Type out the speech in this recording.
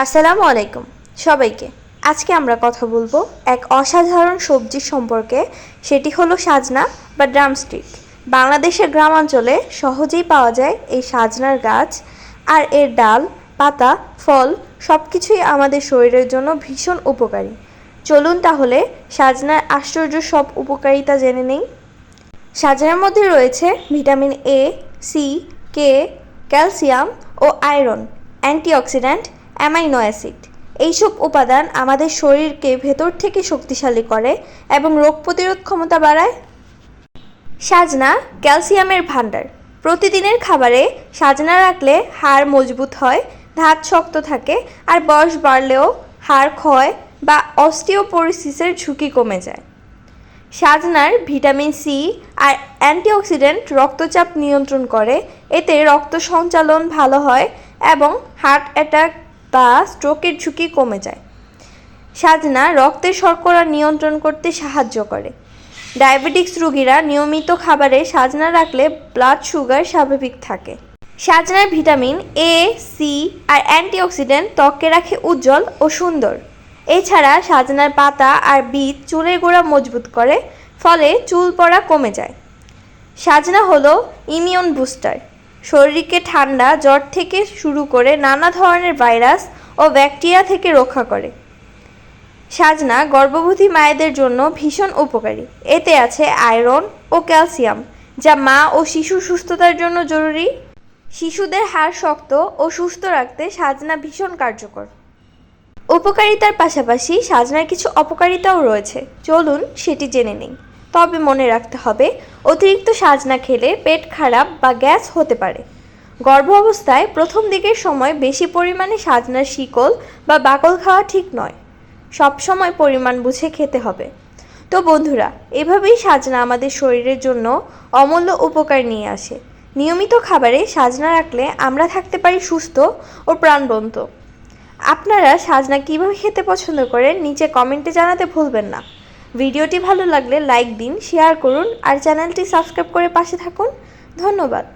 আসসালামু আলাইকুম সবাইকে। আজকে আমরা কথা বলব এক অসাধারণ সবজি সম্পর্কে। সেটি হলো সাজনা বা ড্রামস্টিক বাংলাদেশের গ্রামাঞ্চলে সহজেই পাওয়া যায় এই সাজনার গাছ। আর এর ডাল, পাতা, ফল সব কিছুই আমাদের শরীরের জন্য ভীষণ উপকারী। চলুন তাহলে সাজনার আশ্চর্য সব উপকারিতা জেনে নেই। সাজনার মধ্যে রয়েছে vitamin A, C, K, calcium O iron antioxidant amino acid. এইসব উপাদান আমাদের শরীরকে ভেতর থেকে শক্তিশালী করে এবং রোগ প্রতিরোধ ক্ষমতা বাড়ায়। সাজনা ক্যালসিয়ামের ভাণ্ডার। প্রতিদিনের খাবারে সাজনা রাখলে হাড় মজবুত হয়, দাঁত শক্ত থাকে আর বয়স বাড়লেও হাড় ক্ষয় বা অস্টিওপোরিসিসের ঝুঁকি কমে যায়। সাজনার ভিটামিন সি আর অ্যান্টিঅক্সিডেন্ট রক্তচাপ নিয়ন্ত্রণ করে। এতে রক্ত সঞ্চালন ভালো হয় এবং হার্ট অ্যাটাক বা স্ট্রোকের ঝুঁকি কমে যায়। সাজনা রক্তের শর্করা নিয়ন্ত্রণ করতে সাহায্য করে। ডায়াবেটিক্স রোগীরা নিয়মিত খাবারে সাজনা রাখলে ব্লাড সুগার স্বাভাবিক থাকে। সাজনার ভিটামিন এ সি আর অ্যান্টিঅক্সিডেন্ট ত্বককে রাখে উজ্জ্বল ও সুন্দর। এছাড়া সাজনার পাতা আর বীজ চুলের গোড়া মজবুত করে, ফলে চুল পড়া কমে যায়। সাজনা হলো ইমিউন বুস্টার। শরীরকে ঠান্ডা, জ্বর থেকে শুরু করে নানা ধরনের ভাইরাস ও ব্যাকটেরিয়া থেকে রক্ষা করে। সাজনা গর্ভবতী মায়েদের জন্য ভীষণ উপকারী। এতে আছে আয়রন ও ক্যালসিয়াম, যা মা ও শিশু সুস্থতার জন্য জরুরি। শিশুদের হাড় শক্ত ও সুস্থ রাখতে সাজনা ভীষণ কার্যকর। উপকারিতার পাশাপাশি সাজনার কিছু অপকারিতাও রয়েছে। চলুন সেটি জেনে নিই। তবে মনে রাখতে হবে, অতিরিক্ত সাজনা খেলে পেট খারাপ বা গ্যাস হতে পারে। গর্ভ অবস্থায় প্রথম দিকের সময় বেশি পরিমাণে সাজনার শিকল বা বাকল খাওয়া ঠিক নয়। সব সময় পরিমাণ বুঝে খেতে হবে। তো বন্ধুরা, এভাবেই সাজনা আমাদের শরীরের জন্য অমূল্য উপকার নিয়ে আসে। নিয়মিত খাবারে সাজনা রাখলে আমরা থাকতে পারি সুস্থ ও প্রাণবন্ত। আপনারা সাজনা কীভাবে খেতে পছন্দ করেন, নিচে কমেন্টে জানাতে ভুলবেন না। ভিডিওটি ভালো লাগলে লাইক দিন শেয়ার করুন আর চ্যানেলটি সাবস্ক্রাইব করে পাশে থাকুন। ধন্যবাদ।